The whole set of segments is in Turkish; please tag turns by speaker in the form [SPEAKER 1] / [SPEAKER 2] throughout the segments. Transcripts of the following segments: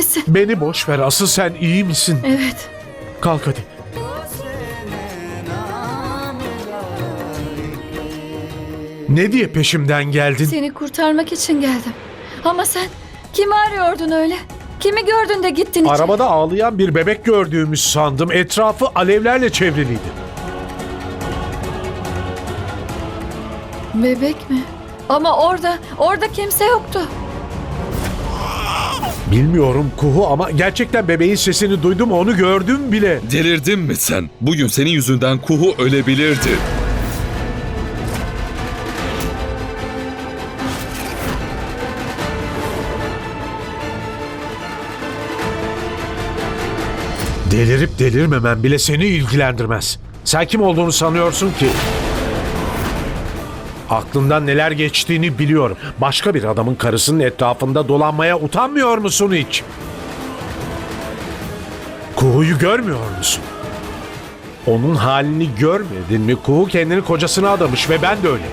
[SPEAKER 1] misin?
[SPEAKER 2] Beni boş ver. Asıl sen iyi misin?
[SPEAKER 1] Evet.
[SPEAKER 2] Kalk hadi. Ne diye peşimden geldin?
[SPEAKER 1] Seni kurtarmak için geldim. Ama sen kimi arıyordun öyle? Kimi gördün de gittin içeri?
[SPEAKER 2] Arabada ağlayan bir bebek gördüğümü sandım. Etrafı alevlerle çevriliydi.
[SPEAKER 1] Bebek mi? Ama orada, orada kimse yoktu.
[SPEAKER 2] Bilmiyorum Kuhu ama gerçekten bebeğin sesini duydum onu gördüm bile.
[SPEAKER 3] Delirdin mi sen? Bugün senin yüzünden Kuhu ölebilirdi.
[SPEAKER 2] Delirip delirmemen bile seni ilgilendirmez. Sen kim olduğunu sanıyorsun ki? Aklından neler geçtiğini biliyorum. Başka bir adamın karısının etrafında dolanmaya utanmıyor musun hiç? Kuhu'yu görmüyor musun? Onun halini görmedin mi? Kuhu kendini kocasına adamış ve ben de öyle.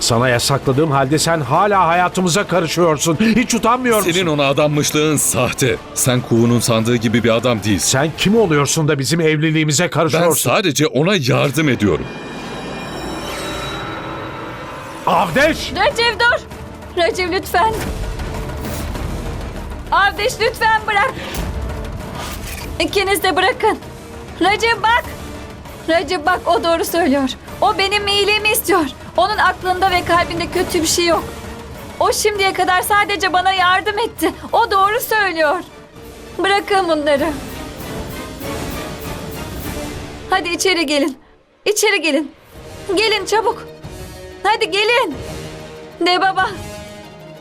[SPEAKER 2] Sana yasakladığım halde sen hala hayatımıza karışıyorsun. Hiç utanmıyor musun?
[SPEAKER 3] Senin ona adanmışlığın sahte. Sen Kuhu'nun sandığı gibi bir adam değilsin.
[SPEAKER 2] Sen kim oluyorsun da bizim evliliğimize
[SPEAKER 3] Ben
[SPEAKER 2] karışıyorsun?
[SPEAKER 3] sadece ona yardım ediyorum.
[SPEAKER 2] Avdeş!
[SPEAKER 1] Recep dur! Recep lütfen. Avdeş lütfen bırak. İkiniz de bırakın. Recep bak. Recep bak o doğru söylüyor. O benim iyiliğimi istiyor. Onun aklında ve kalbinde kötü bir şey yok. O şimdiye kadar sadece bana yardım etti. O doğru söylüyor. Bırakın bunları. Hadi içeri gelin. İçeri gelin. Gelin çabuk. Hadi gelin. De baba.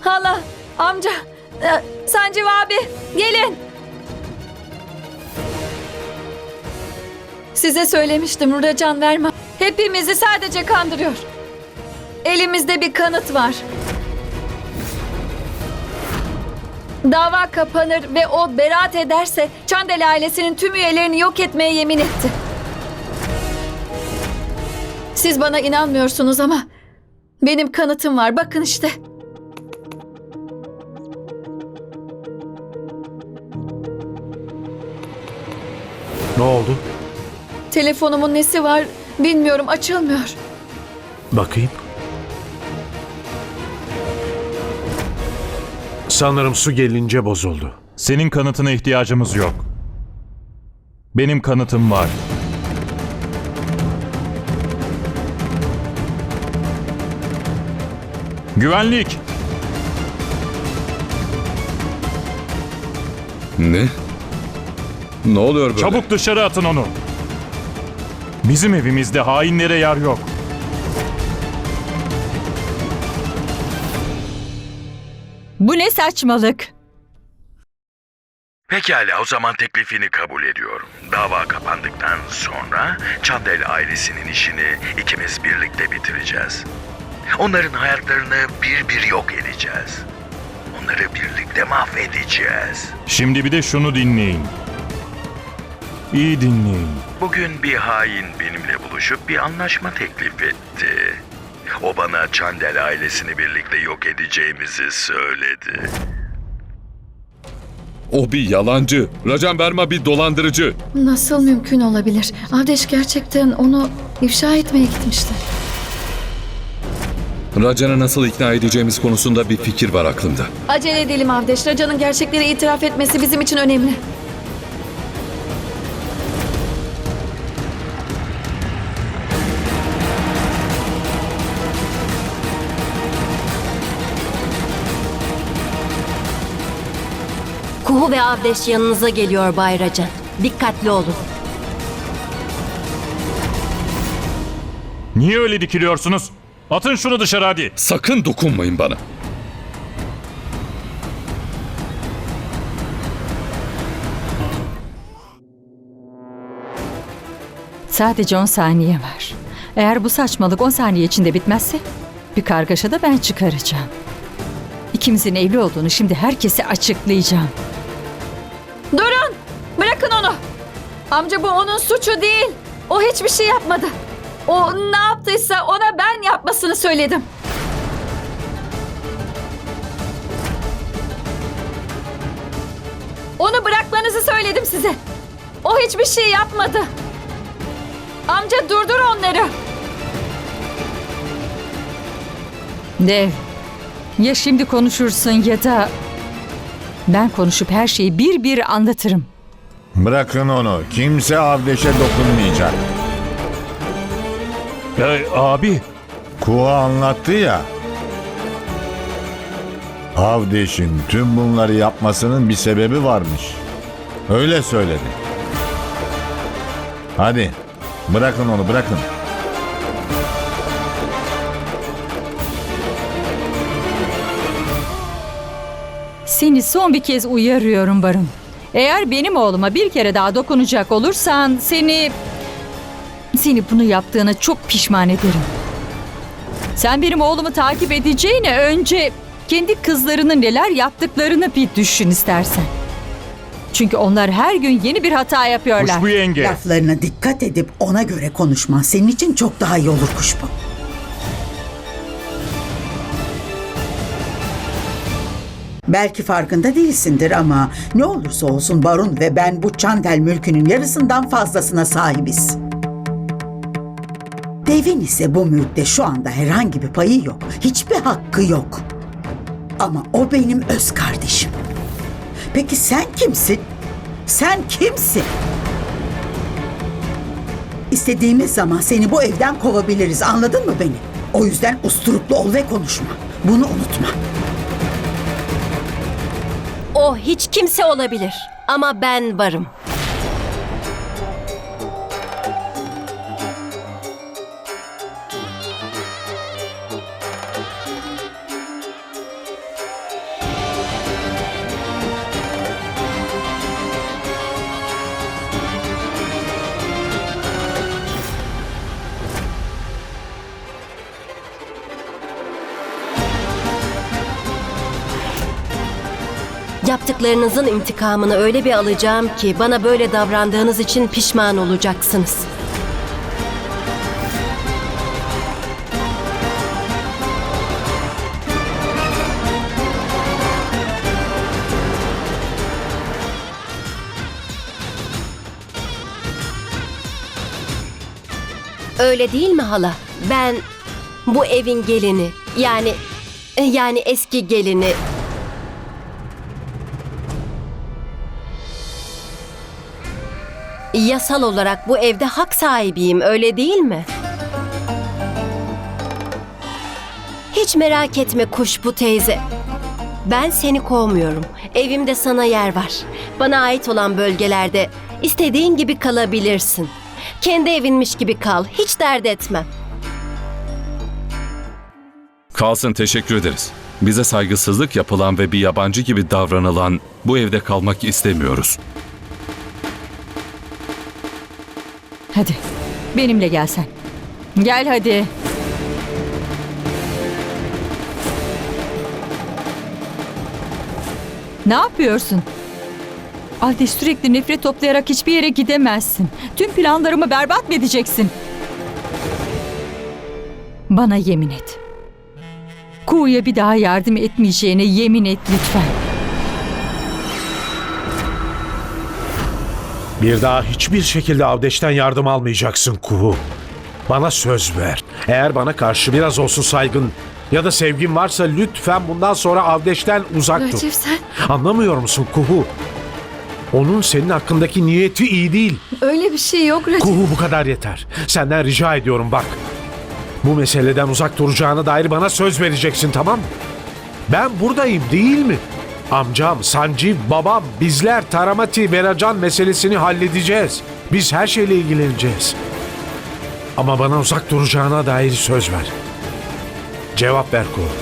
[SPEAKER 1] Hala. Amca. e, Sancı abi. Gelin. Size söylemiştim Nurcan verme. Hepimizi sadece kandırıyor. Elimizde bir kanıt var. Dava kapanır ve o beraat ederse Çandel ailesinin tüm üyelerini yok etmeye yemin etti. Siz bana inanmıyorsunuz ama benim kanıtım var. Bakın işte.
[SPEAKER 2] Ne oldu?
[SPEAKER 1] Telefonumun nesi var bilmiyorum açılmıyor.
[SPEAKER 2] Bakayım. Sanırım su gelince bozuldu.
[SPEAKER 4] Senin kanıtına ihtiyacımız yok. Benim kanıtım var. Güvenlik!
[SPEAKER 3] Ne? Ne oluyor böyle?
[SPEAKER 4] Çabuk dışarı atın onu. Bizim evimizde hainlere yer yok.
[SPEAKER 5] Bu ne saçmalık?
[SPEAKER 6] Pekala o zaman teklifini kabul ediyorum. Dava kapandıktan sonra Çandel ailesinin işini ikimiz birlikte bitireceğiz. Onların hayatlarını bir bir yok edeceğiz. Onları birlikte mahvedeceğiz.
[SPEAKER 4] Şimdi bir de şunu dinleyin. İyi dinleyin.
[SPEAKER 6] Bugün bir hain benimle buluşup bir anlaşma teklif etti. O bana Çandel ailesini birlikte yok edeceğimizi söyledi.
[SPEAKER 3] O bir yalancı. Racan Verma bir dolandırıcı.
[SPEAKER 1] Nasıl mümkün olabilir? Avdeş gerçekten onu ifşa etmeye gitmişti.
[SPEAKER 3] Racan'ı nasıl ikna edeceğimiz konusunda bir fikir var aklımda.
[SPEAKER 1] Acele edelim Avdeş. Raca'nın gerçekleri itiraf etmesi bizim için önemli.
[SPEAKER 7] Kuhu ve Avdeş yanınıza geliyor Bay Racan. Dikkatli olun.
[SPEAKER 4] Niye öyle dikiliyorsunuz? Atın şunu dışarı hadi.
[SPEAKER 3] Sakın dokunmayın bana.
[SPEAKER 5] Sadece 10 saniye var. Eğer bu saçmalık 10 saniye içinde bitmezse bir kargaşa da ben çıkaracağım. İkimizin evli olduğunu şimdi herkese açıklayacağım.
[SPEAKER 1] Durun! Bırakın onu! Amca bu onun suçu değil. O hiçbir şey yapmadı. O ne yaptıysa ona ben yapmasını söyledim. Onu bırakmanızı söyledim size. O hiçbir şey yapmadı. Amca durdur onları.
[SPEAKER 5] Dev, ya şimdi konuşursun ya da ben konuşup her şeyi bir bir anlatırım.
[SPEAKER 8] Bırakın onu. Kimse Avdeş'e dokunmayacak.
[SPEAKER 4] Ee, abi,
[SPEAKER 8] Kuğa anlattı ya. Avdeş'in tüm bunları yapmasının bir sebebi varmış. Öyle söyledi. Hadi bırakın onu bırakın.
[SPEAKER 5] Seni son bir kez uyarıyorum Barın. Eğer benim oğluma bir kere daha dokunacak olursan seni... Seni bunu yaptığına çok pişman ederim. Sen benim oğlumu takip edeceğine önce kendi kızlarının neler yaptıklarını bir düşün istersen. Çünkü onlar her gün yeni bir hata yapıyorlar.
[SPEAKER 4] Kuşbu yenge.
[SPEAKER 9] Laflarına dikkat edip ona göre konuşman senin için çok daha iyi olur kuşbu. Belki farkında değilsindir ama ne olursa olsun Barun ve ben bu Çandel mülkünün yarısından fazlasına sahibiz. Devin ise bu mülkte şu anda herhangi bir payı yok. Hiçbir hakkı yok. Ama o benim öz kardeşim. Peki sen kimsin? Sen kimsin? İstediğimiz zaman seni bu evden kovabiliriz. Anladın mı beni? O yüzden usturuplu ol ve konuşma. Bunu unutma.
[SPEAKER 7] O hiç kimse olabilir. Ama ben varım. Yaptıklarınızın intikamını öyle bir alacağım ki bana böyle davrandığınız için pişman olacaksınız. Öyle değil mi hala? Ben bu evin gelini yani yani eski gelini Yasal olarak bu evde hak sahibiyim öyle değil mi? Hiç merak etme Kuşbu teyze. Ben seni kovmuyorum. Evimde sana yer var. Bana ait olan bölgelerde istediğin gibi kalabilirsin. Kendi evinmiş gibi kal. Hiç dert etmem.
[SPEAKER 3] Kalsın teşekkür ederiz. Bize saygısızlık yapılan ve bir yabancı gibi davranılan bu evde kalmak istemiyoruz.
[SPEAKER 5] Hadi benimle gel sen. Gel hadi. Ne yapıyorsun? Alde sürekli nefret toplayarak hiçbir yere gidemezsin. Tüm planlarımı berbat mı edeceksin? Bana yemin et. Kuğu'ya bir daha yardım etmeyeceğine yemin et lütfen.
[SPEAKER 2] Bir daha hiçbir şekilde Avdeş'ten yardım almayacaksın Kuhu. Bana söz ver. Eğer bana karşı biraz olsun saygın ya da sevgin varsa lütfen bundan sonra Avdeş'ten uzak dur.
[SPEAKER 1] Racif sen
[SPEAKER 2] Anlamıyor musun Kuhu? Onun senin hakkındaki niyeti iyi değil.
[SPEAKER 1] öyle bir şey yok Racif.
[SPEAKER 2] Kuhu bu kadar yeter. Senden rica ediyorum bak. Bu meseleden uzak duracağına dair bana söz vereceksin tamam mı? Ben buradayım değil mi? Amcam, Sanci, babam, bizler Taramati ve Racan meselesini halledeceğiz. Biz her şeyle ilgileneceğiz. Ama bana uzak duracağına dair söz ver. Cevap ver Kuhu.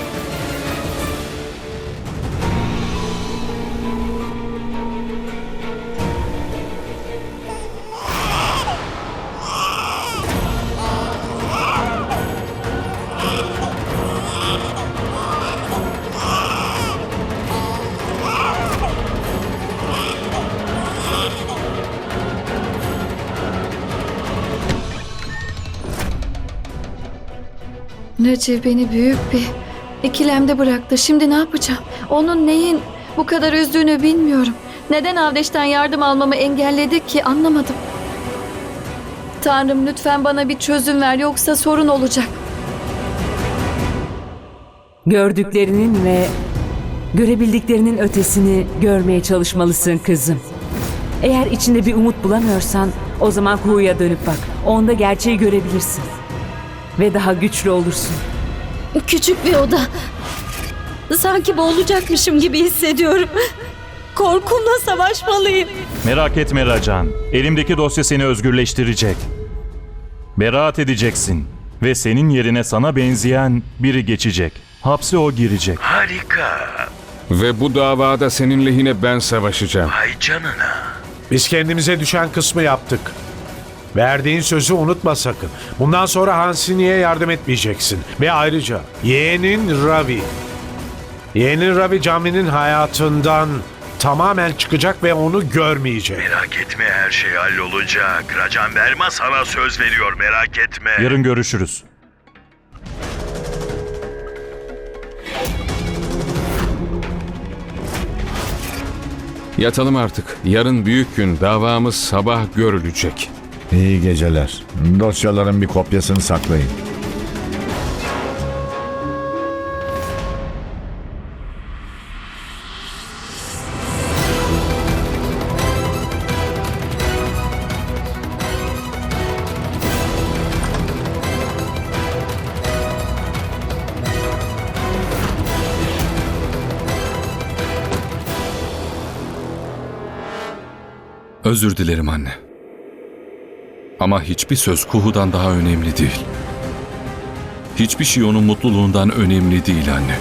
[SPEAKER 1] Recep beni büyük bir ikilemde bıraktı. Şimdi ne yapacağım? Onun neyin bu kadar üzdüğünü bilmiyorum. Neden Avdeş'ten yardım almamı engelledi ki anlamadım. Tanrım lütfen bana bir çözüm ver yoksa sorun olacak.
[SPEAKER 10] Gördüklerinin ve görebildiklerinin ötesini görmeye çalışmalısın kızım. Eğer içinde bir umut bulamıyorsan o zaman Kuğu'ya dönüp bak. Onda gerçeği görebilirsin. Ve daha güçlü olursun.
[SPEAKER 5] Küçük bir oda. Sanki boğulacakmışım gibi hissediyorum. Korkumla savaşmalıyım.
[SPEAKER 4] Merak etme Racan. Elimdeki dosya seni özgürleştirecek. Beraat edeceksin. Ve senin yerine sana benzeyen biri geçecek. Hapse o girecek.
[SPEAKER 6] Harika.
[SPEAKER 11] Ve bu davada senin lehine ben savaşacağım.
[SPEAKER 6] Ay canına.
[SPEAKER 2] Biz kendimize düşen kısmı yaptık. Verdiğin sözü unutma sakın. Bundan sonra Hansini'ye yardım etmeyeceksin. Ve ayrıca yeğenin Ravi. Yeğenin Ravi Cami'nin hayatından tamamen çıkacak ve onu görmeyecek.
[SPEAKER 6] Merak etme her şey hallolacak. Racan Verma sana söz veriyor merak etme.
[SPEAKER 4] Yarın görüşürüz.
[SPEAKER 11] Yatalım artık. Yarın büyük gün. Davamız sabah görülecek.
[SPEAKER 8] İyi geceler. Dosyaların bir kopyasını saklayın.
[SPEAKER 3] Özür dilerim anne. Ama hiçbir söz Kuhu'dan daha önemli değil. Hiçbir şey onun mutluluğundan önemli değil anne.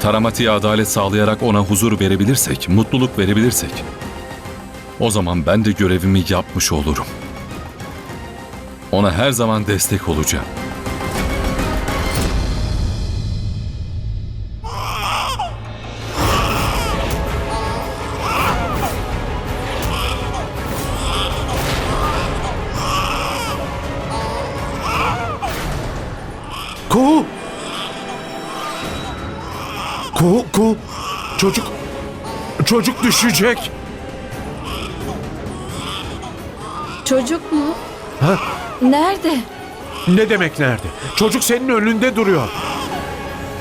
[SPEAKER 3] Taramati'ye adalet sağlayarak ona huzur verebilirsek, mutluluk verebilirsek, o zaman ben de görevimi yapmış olurum. Ona her zaman destek olacağım.
[SPEAKER 2] Ku! Ku, ku! Çocuk... Çocuk düşecek.
[SPEAKER 1] Çocuk mu?
[SPEAKER 2] Ha?
[SPEAKER 1] Nerede?
[SPEAKER 2] Ne demek nerede? Çocuk senin önünde duruyor.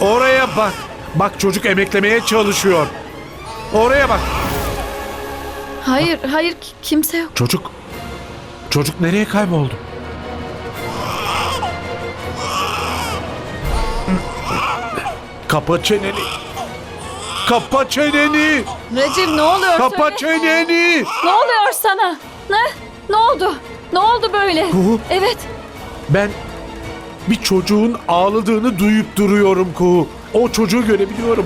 [SPEAKER 2] Oraya bak. Bak çocuk emeklemeye çalışıyor. Oraya bak.
[SPEAKER 1] Hayır, hayır ki- kimse yok.
[SPEAKER 2] Çocuk... Çocuk nereye kayboldu? Kapa çeneni. Kapa çeneni.
[SPEAKER 1] Recep ne oluyor?
[SPEAKER 2] Kapa
[SPEAKER 1] Söyle.
[SPEAKER 2] çeneni.
[SPEAKER 1] Ne oluyor sana? Ne? Ne oldu? Ne oldu böyle?
[SPEAKER 2] Kuhu.
[SPEAKER 1] Evet.
[SPEAKER 2] Ben bir çocuğun ağladığını duyup duruyorum Kuhu. O çocuğu görebiliyorum.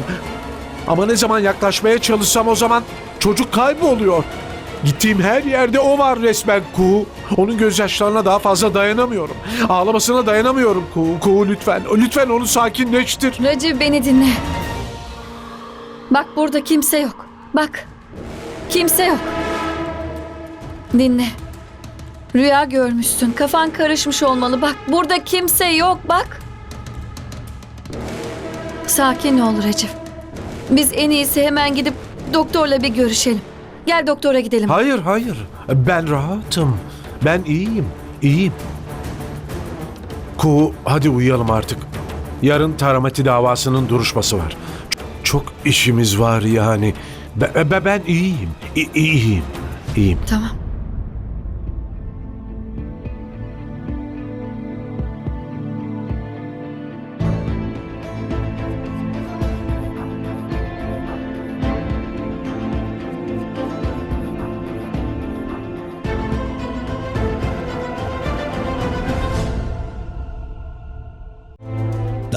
[SPEAKER 2] Ama ne zaman yaklaşmaya çalışsam o zaman çocuk kayboluyor. Gittiğim her yerde o var resmen Kuhu. Onun gözyaşlarına daha fazla dayanamıyorum. Ağlamasına dayanamıyorum Kuhu. Kuhu lütfen. Lütfen onu sakinleştir.
[SPEAKER 1] Recep beni dinle. Bak burada kimse yok. Bak. Kimse yok. Dinle. Rüya görmüşsün. Kafan karışmış olmalı. Bak burada kimse yok. Bak. Sakin ol Recep. Biz en iyisi hemen gidip doktorla bir görüşelim. Gel doktora gidelim.
[SPEAKER 2] Hayır hayır. Ben rahatım. Ben iyiyim. İyiyim. Kuhu hadi uyuyalım artık. Yarın Taramati davasının duruşması var. Çok işimiz var yani. Ben, ben, ben iyiyim. İ- iyiyim. İyiyim.
[SPEAKER 1] Tamam.